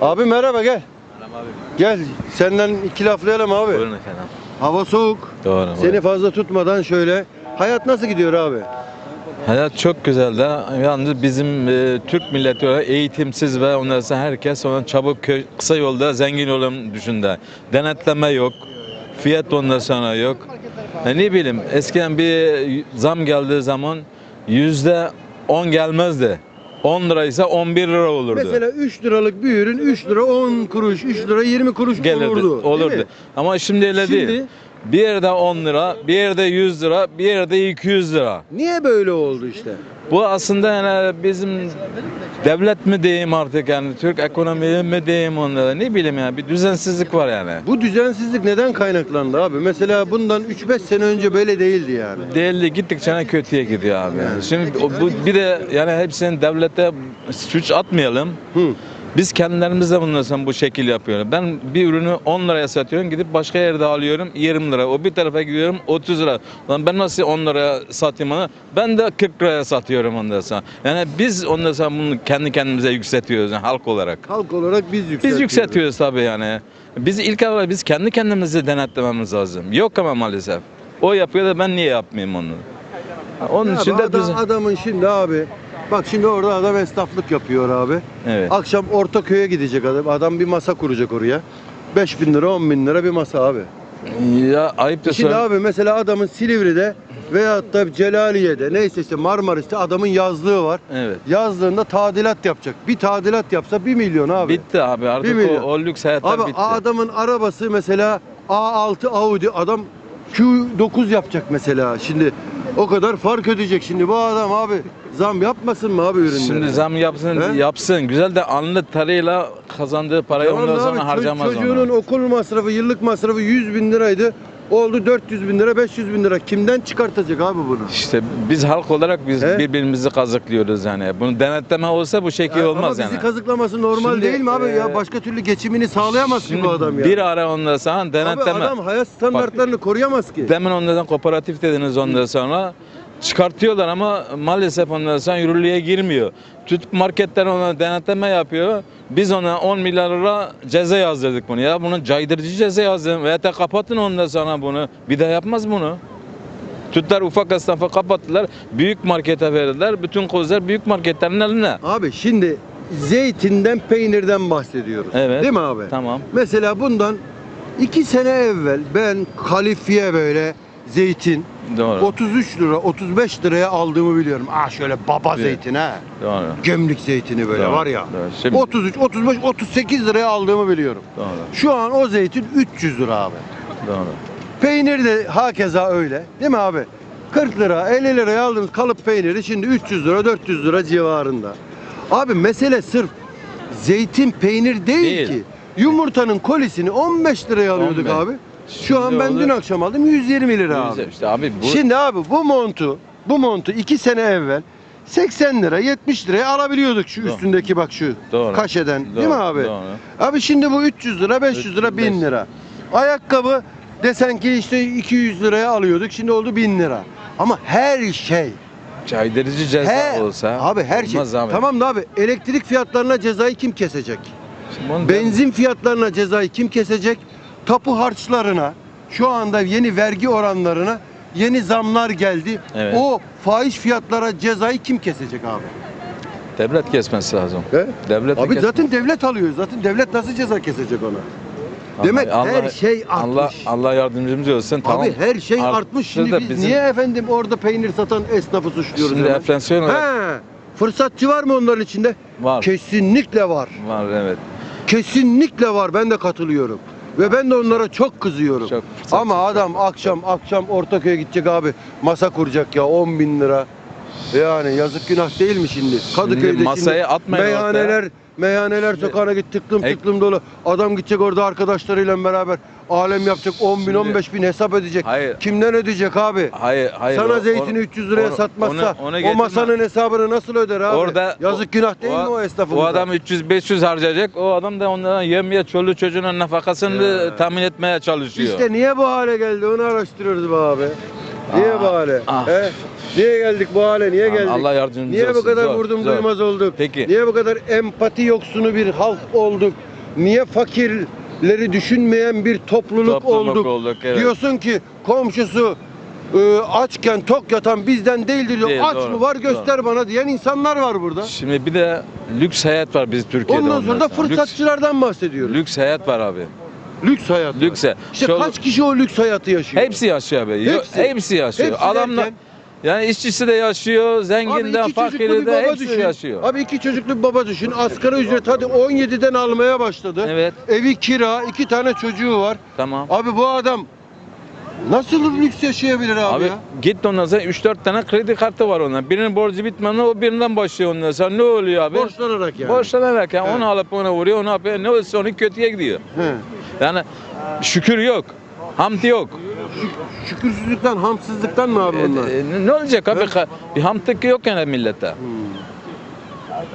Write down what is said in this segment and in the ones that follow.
Abi merhaba gel. Gel senden iki laflayalım abi. Buyurun efendim. Hava soğuk. Doğru. Seni fazla tutmadan şöyle. Hayat nasıl gidiyor abi? Hayat çok güzel de yalnız bizim e, Türk milleti olarak eğitimsiz ve ondan sonra herkes ona çabuk kö- kısa yolda zengin olalım düşünde. Denetleme yok. Fiyat ondan sonra yok. E, ne bileyim eskiden bir zam geldiği zaman yüzde 10 gelmezdi. 10 liraysa 11 lira olurdu. Mesela 3 liralık bir ürün 3 lira 10 kuruş, 3 lira 20 kuruş gelirdi. olurdu. Olurdu. Ama şimdi öyle Şimdi- değil. Bir yerde 10 lira, bir yerde 100 lira, bir yerde 200 lira. Niye böyle oldu işte? Bu aslında yani bizim devlet mi diyeyim artık yani Türk ekonomi mi diyeyim onlara ne bileyim yani bir düzensizlik var yani. Bu düzensizlik neden kaynaklandı abi? Mesela bundan 3-5 sene önce böyle değildi yani. Değerli gittikçe kötüye gidiyor abi. Şimdi o- bu bir de yani hepsini devlete suç atmayalım. Hı. Biz kendilerimiz de bundan sonra bu şekil yapıyoruz. Ben bir ürünü 10 liraya satıyorum gidip başka yerde alıyorum 20 lira. O bir tarafa gidiyorum 30 lira. Lan ben nasıl 10 liraya satayım onu? Ben de 40 liraya satıyorum ondan sonra. Yani biz ondan sonra bunu kendi kendimize yükseltiyoruz yani halk olarak. Halk olarak biz yükseltiyoruz. Biz yükseltiyoruz tabii yani. Biz ilk olarak biz kendi kendimizi denetlememiz lazım. Yok ama maalesef. O yapıyor da ben niye yapmayayım onu? Onun Ya için de adam- biz... adamın şimdi abi bak şimdi orada adam esnaflık yapıyor abi. Evet. Akşam Ortaköy'e gidecek adam. Adam bir masa kuracak oraya. 5 bin lira 10 bin lira bir masa abi. Ya ayıp da Şimdi söyle- abi mesela adamın Silivri'de veyahut da Celaliye'de neyse işte Marmaris'te adamın yazlığı var. Evet. Yazlığında tadilat yapacak. Bir tadilat yapsa 1 milyon abi. Bitti abi artık Bir milyon. o, o lüks hayatlar Abi bitti. adamın arabası mesela A6 Audi adam Q9 yapacak mesela. Şimdi o kadar fark ödeyecek. Şimdi bu adam abi zam yapmasın mı abi ürünlere? Şimdi zam yapsın He? yapsın. Güzel de anlık tarıyla kazandığı parayı Tamam ondan da sonra ço- harcamaz Çocuğunun onu. okul masrafı, yıllık masrafı 100 bin liraydı. Oldu 400 bin lira, 500 bin lira. Kimden çıkartacak abi bunu? İşte biz halk olarak biz He? birbirimizi kazıklıyoruz yani. Bunu denetleme olsa bu şekil Ya olmaz Ama yani. bizi kazıklaması normal Şimdi, değil mi abi? ya e, başka türlü geçimini sağlayamaz ki bu adam ya. bir ara ondan sonra abi denetleme. adam hayat standartlarını koruyamaz ki. Demin ondan kooperatif dediniz ondan sonra çıkartıyorlar ama maalesef ondan sonra yürürlüğe girmiyor. Tutup marketler ona denetleme yapıyor. Biz ona 10 milyar lira ceza yazdırdık bunu ya. Bunun caydırıcı ceza yazdın veya da kapatın ondan sonra bunu. Bir daha yapmaz bunu. Tuttular ufak esnafa kapattılar. Büyük markete verdiler. Bütün kozlar büyük marketlerin eline. Abi şimdi zeytinden, peynirden bahsediyoruz. Evet. Değil mi abi? Tamam. Mesela bundan iki sene evvel ben kalifiye böyle zeytin Doğru. 33 lira 35 liraya aldığımı biliyorum. Ah şöyle baba Evet. zeytin ha. Doğru. Gömlük zeytini böyle Doğru, var ya. doğru. Şimdi- 33, 35, 38 liraya aldığımı biliyorum. Doğru. Şu an o zeytin 300 lira abi. Doğru. Peynir de hakeza öyle. Değil mi abi? 40 lira, 50 liraya aldığımız kalıp peyniri şimdi 300 lira, 400 lira civarında. Abi mesele sırf zeytin peynir değil, Değil. ki. Yumurtanın kolisini 15 liraya alıyorduk 15. abi. Şu an ben dün akşam aldım 120 lira abi. İşte abi bu Şimdi abi bu montu, bu montu 2 sene evvel 80 lira, 70 liraya alabiliyorduk şu Doğru. üstündeki bak şu Doğru. kaşeden. Değil mi abi? doğru. Abi şimdi bu 300 lira, 500 lira, 1000 lira. Ayakkabı desen ki işte 200 liraya alıyorduk. Şimdi oldu 1000 lira. Ama her şey caydırıcı ceza her, olsa abi her şey. olmaz abi. Tamam da abi elektrik fiyatlarına cezayı kim kesecek? Şimdi onu Benzin fiyatlarına cezayı kim kesecek? Tapu harçlarına, şu anda yeni vergi oranlarına yeni zamlar geldi. Evet. O fahiş fiyatlara cezayı kim kesecek abi? devlet kesmesi lazım. He? Devlet Abi zaten devlet alıyor. Zaten devlet nasıl ceza kesecek ona? Demek her şey Allah artmış. Allah yardımcımız olsun. Tamam. Abi her şey Arttı artmış. Şimdi biz bizim- niye efendim orada peynir satan esnafı suçluyoruz Şimdi hemen? enflasyon olarak He. Fırsatçı var mı onların içinde? var. Kesinlikle var. var evet. Kesinlikle var. Ben de katılıyorum. Ve ben de onlara çok kızıyorum. Çok fırsatçı, Ama çok adam fırsatçı. akşam akşam Ortaköy'e gidecek abi. Masa kuracak ya 10 bin lira. Yani yazık günah değil mi şimdi? Kadıköy'de şimdi atmayın meyhaneler, meyhaneler sokağına git tıklım Ek- tıklım dolu. Adam gidecek orada arkadaşlarıyla beraber alem yapacak 10 bin Şimdi- 15 bin hesap ödeyecek. Hayır. Kimden ödeyecek abi? Hayır hayır. Sana o- zeytini onu- 300 liraya onu- satmazsa onu- onu o getirme. masanın hesabını nasıl öder abi? Orada Yazık günah değil mi o esnafımıza? O adam 300 500 harcayacak. O adam da ondan yemeye çoluğu çocuğunun nafakasını Ya. tahmin etmeye çalışıyor. İşte niye bu hale geldi onu araştırıyoruz be abi. Niye Ah, bu hale? ah. He? Niye geldik bu hale? Niye geldik? Allah yardımcımız Niye bu kadar Zor, vurdum zor. duymaz olduk? Peki. Niye bu kadar empati yoksunu bir halk olduk? Niye fakirleri düşünmeyen bir topluluk, Topluluk olduk? olduk, evet. Diyorsun ki komşusu e, açken tok yatan bizden değildir diyor. Değil, Aç doğru, mı var göster bana diyen insanlar var burada. Şimdi bir de lüks hayat var biz Türkiye'de. Ondan sonra da fırsatçılardan bahsediyoruz. Lüks hayat var abi. Lüks hayat. var. Lüks. İşte Çoluk- kaç kişi o lüks hayatı yaşıyor? Hepsi yaşıyor abi. Yo- Hepsi. Hepsi, yaşıyor. Hepsi Adamlar derken- yani işçisi de yaşıyor, iki çocuklu fakiri de hepsi yaşıyor. Abi iki çocuklu bir baba düşün. Asgari ücret hadi 17'den almaya başladı. Evet. Evi kira, iki tane çocuğu var. Tamam. Abi bu adam nasıl lüks yaşayabilir abi, Abi ya? git ondan sonra 3-4 tane kredi kartı var ona. Birinin borcu bitmeden o birinden başlıyor ondan sonra. Ne oluyor abi? Borçlanarak yani. Borçlanarak yani He. onu alıp ona vuruyor, onu yapıyor. Ne olursa onu kötüye gidiyor. He. Yani şükür yok. Hamd yok. Şükürsüzlükten, hamsızlıktan mı abi bunlar? E, e, ne olacak abi? He? Ka- Bir hamdlık yok yani millete. Hmm.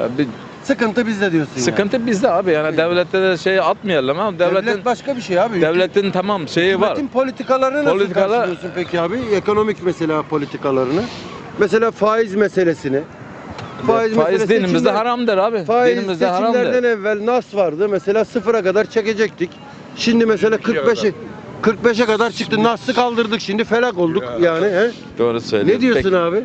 Ya bir Sıkıntı bizde diyorsun yani. sıkıntı bizde abi. Yani devlette de şey atmayalım ama devletin Devlet başka bir şey abi. devletin tamam şeyi var. Hükümetin politikalarını nasıl Politikalar- karşılıyorsun peki abi? Ekonomik mesela politikalarını. Mesela faiz meselesini. Faiz, meselesi dinimizde haramdır abi. Faiz dinimizde haramdır. evvel nas vardı. Mesela sıfıra kadar çekecektik. Şimdi mesela 45'e 45'e kadar çıktı. Nas'ı kaldırdık şimdi felak olduk yani. He? Doğru söylüyorsun. Ne diyorsun Peki, abi?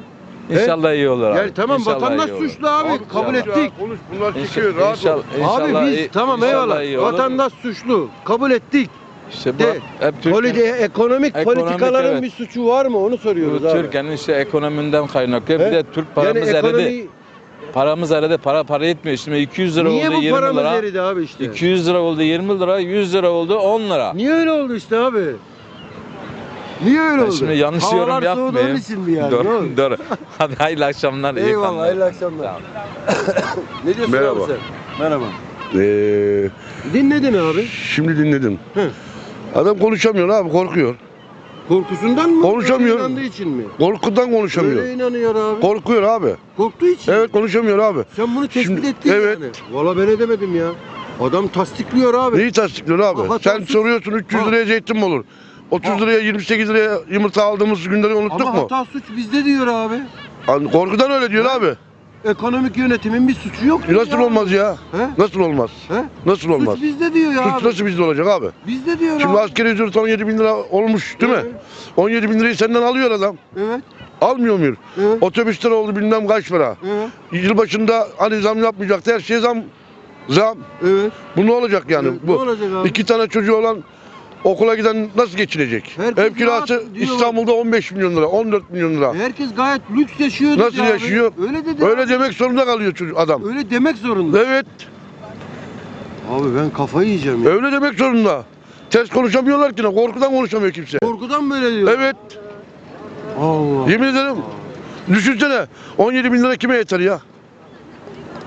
İnşallah iyi olur abi. Yani tamam İnşallah vatandaş iyi olur. suçlu abi. kabul inşallah. ettik. Konuş bunlar İnşallah, çekiyor rahat ol. inşallah, Abi inşallah biz iyi- tamam inşallah eyvallah. olur. Vatandaş suçlu. Kabul ettik. İşte bu De, hep Türkiye, ekonomik, Ekonomik, politikaların evet. bir suçu var mı? Onu soruyoruz bu abi. Türkiye'nin işte ekonomiden kaynaklı. He? Bir de Türk paramız eridi. ekonomi Paramız eridi. Para para etmiyor. Şimdi 200 lira niye oldu bu 20 paramız lira. eridi abi işte? 200 lira oldu 20 lira, 100 lira oldu 10 lira. Niye öyle oldu işte abi? Niye öyle Ben oldu? şimdi yanlış yorum Havalar soğudu yapmayayım. onun için mi yani? Ne oldu? Doğru, doğru. Hadi hayırlı akşamlar. iyi Eyvallah, kanlar. hayırlı akşamlar. ne diyorsun Merhaba. abi sen? Merhaba. Ee, Dinledin abi. şimdi dinledim. Hı. Adam konuşamıyor abi korkuyor. Korkusundan mı? Konuşamıyor. İnandığı için mi? Korkudan konuşamıyor. Öyle inanıyor abi. Korkuyor abi. Korktuğu için. Evet konuşamıyor abi. Sen bunu tespit Şimdi- ettin evet. yani. Valla ben edemedim ya. Adam tasdikliyor abi. Neyi tasdikliyor abi? Ama Sen hatasız- soruyorsun 300 Ha. liraya zeytin mi olur? 30 Ha. liraya 28 liraya yumurta aldığımız günleri unuttuk Ama mu? hata suç bizde diyor abi. Hani korkudan öyle diyor Ha. abi. Ekonomik yönetimin bir suçu yok. E Nasıl ya. olmaz ya? He? Nasıl olmaz? He? Nasıl olmaz? Suç bizde diyor ya Suç abi. nasıl bizde olacak abi? Bizde diyor Şimdi abi. askeri ücret 17 bin lira olmuş değil mi? Evet. 17 bin lirayı senden alıyor adam. Evet. Almıyor muyuz? Evet. Otobüsler oldu bilmem kaç para. Evet. Yılbaşında hani zam yapmayacaktı. Her şeye zam. Zam. Evet. Bu ne olacak yani? Evet, Bu. ne olacak abi? İki tane çocuğu olan okula giden nasıl geçinecek? Herkes Ev kirası rahat diyor. İstanbul'da 15 milyon lira, 14 milyon lira. Herkes gayet lüks yaşıyor Nasıl abi. yaşıyor? Öyle dedi. Öyle abi. demek zorunda kalıyor çocuk adam. Öyle demek zorunda. Evet, Abi ben kafayı yiyeceğim ya. öyle demek zorunda. Ters konuşamıyorlar ki ne? Korkudan konuşamıyor kimse. Korkudan böyle diyor. Evet, Allah. yemin ederim. Düşünsene 17 bin lira kime yeter ya?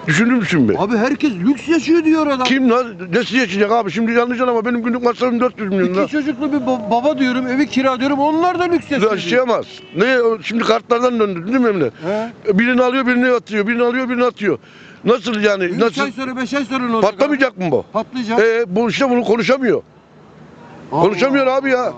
Düşündün mü şimdi? Abi herkes lüks yaşıyor diyor adam. Kim lan? Nesi yaşayacak abi? Şimdi yanlış ama benim günlük masrafım 400 milyon lira. İki çocuklu bir ba- baba diyorum, evi kira diyorum. Onlar da lüks yaşıyor. diyor. Yaşayamaz. Ne? Şimdi kartlardan döndü değil mi Emre? He? Birini alıyor, birini atıyor, birini alıyor, birini atıyor. Nasıl yani? Üç Nasıl? ay sonra, beş ay sonra ne olacak? Patlamayacak mı bu? abi? Patlayacak. Ee, bu işte bunu konuşamıyor. konuşamıyor abi ya.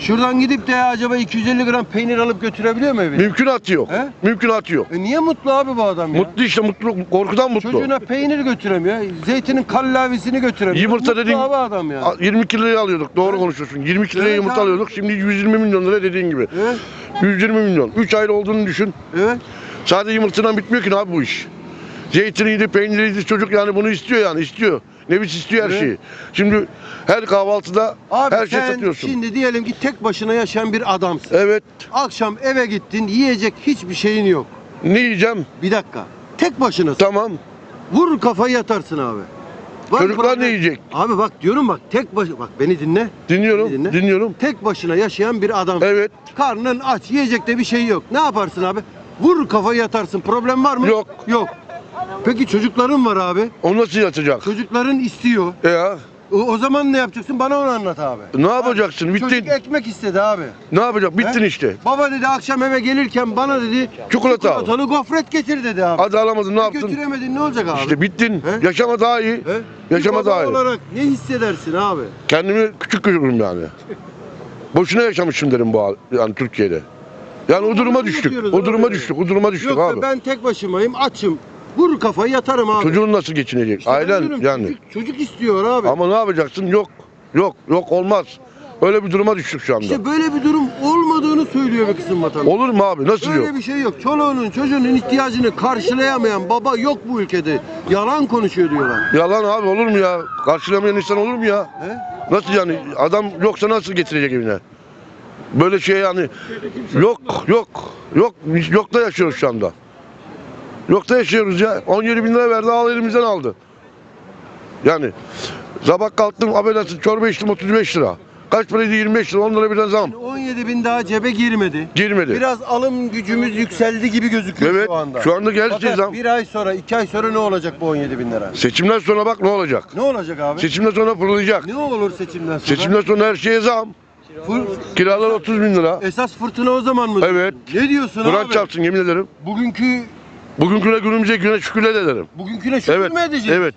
Şuradan gidip de acaba 250 gram peynir alıp götürebiliyor mu evine? Mümkünatı yok. He? Mümkünatı yok. E niye mutlu abi bu adam ya? Mutlu işte mutlu, korkudan mutlu. Çocuğuna peynir götüremiyor. Zeytinin kallavisini götüremiyor. Yumurta mutlu dediğin- abi adam ya. A- 22 liraya alıyorduk. Doğru Evet. konuşuyorsun. 22 liraya Evet yumurta abi. alıyorduk. Şimdi 120 milyon lira dediğin gibi. Evet, 120 milyon. 3 ayda olduğunu düşün. evet. Sadece yumurtadan bitmiyor ki abi bu iş. Zeytiniydi, peyniriydi çocuk yani bunu istiyor yani istiyor. Nefis istiyor her Evet. şeyi. Şimdi her kahvaltıda Abi her şey sen satıyorsun. şimdi diyelim ki tek başına yaşayan bir adamsın. Evet. Akşam eve gittin, yiyecek hiçbir şeyin yok. Ne yiyeceğim? Bir dakika. Tek başınasın. Tamam. Vur kafayı yatarsın abi. Var Çocuklar problem. ne yiyecek? Abi bak diyorum bak tek baş bak beni dinle. Dinliyorum. Dinle. Dinliyorum. Tek başına yaşayan bir adam. Evet. Karnın aç, yiyecek de bir şey yok. Ne yaparsın abi? Vur kafayı yatarsın. Problem var mı? Yok. Yok. Peki çocukların var abi. O nasıl yatacak? Çocukların istiyor. E Ya O, o zaman ne yapacaksın? Bana onu anlat abi. ne yapacaksın? Bittin. Çocuk ekmek istedi abi. Ne yapacak? Bittin He? işte. Baba dedi akşam eve gelirken bana dedi Çikolata al. çikolatalı gofret getir dedi abi. Hadi alamadın ne yaptın? Götüremedin ne olacak abi? İşte bittin. He? Yaşama daha iyi. He? Yaşama baba daha iyi. olarak ne hissedersin abi? Kendimi küçük görürüm yani. Boşuna yaşamışım derim bu hal- yani Türkiye'de. Yani o duruma düştük. O duruma düştük. O duruma düştük Yok be, abi. ben tek başımayım açım. Vur kafayı yatarım abi. Çocuğun nasıl geçinecek? İşte Ailen diyorum, yani. Çocuk, çocuk istiyor abi. Ama ne yapacaksın? Yok. Yok. Yok olmaz. Öyle bir duruma düştük şu anda. İşte böyle bir durum olmadığını söylüyor bir kısım vatandaş. Olur mu abi? Nasıl Böyle yok? bir şey yok. Çoluğunun çocuğunun ihtiyacını karşılayamayan baba yok bu ülkede. Yalan konuşuyor diyorlar. Yalan abi olur mu ya? Karşılamayan insan olur mu ya? He? Nasıl yani? Adam yoksa nasıl getirecek evine? Böyle şey yani yok yok yok biz yokta yaşıyoruz şu anda. Yokta yaşıyoruz ya. 17 bin lira verdi al elimizden aldı. Yani sabah kalktım affedersin çorba içtim 35 lira. Kaç paraydı 25 lira 10 lira birden zam. 17 bin daha cebe girmedi. Girmedi. Biraz alım gücümüz yükseldi gibi gözüküyor Evet şu anda. şu anda Fakat zam. bir ay sonra, iki ay sonra ne olacak bu 17 bin lira? Seçimden sonra bak ne olacak. Ne olacak abi? Seçimden sonra fırlayacak. Ne olur seçimden sonra? Seçimden sonra her şeye zam. Fır- Kiralar 30 bin lira. Esas fırtına o zaman mı? Evet. Ne diyorsun Kur'an abi? çarpsın yemin ederim. Bugünkü Bugünküne günümüze güne şükürler ederim. bugünküne şükür Evet. mü edeceğiz? Evet.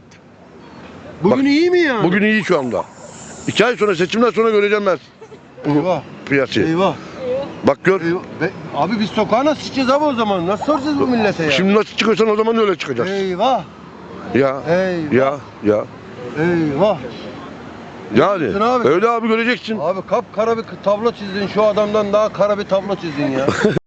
Bugün Bak, iyi mi yani? Bugün iyi şu anda. İki ay sonra seçimden sonra göreceğim ben Eyvah. piyasayı. Eyvah. Bak gör. eyvah. Be- abi biz sokağa nasıl çıkacağız abi o zaman? Nasıl soracağız bu millete ya? Şimdi nasıl çıkıyorsan o zaman öyle çıkacaksın. Eyvah. Ya. Eyvah. Ya. Ya. Eyvah. Yani abi? öyle abi göreceksin. Abi kapkara bir tablo çizdin. Şu adamdan daha kara bir tablo çizdin ya.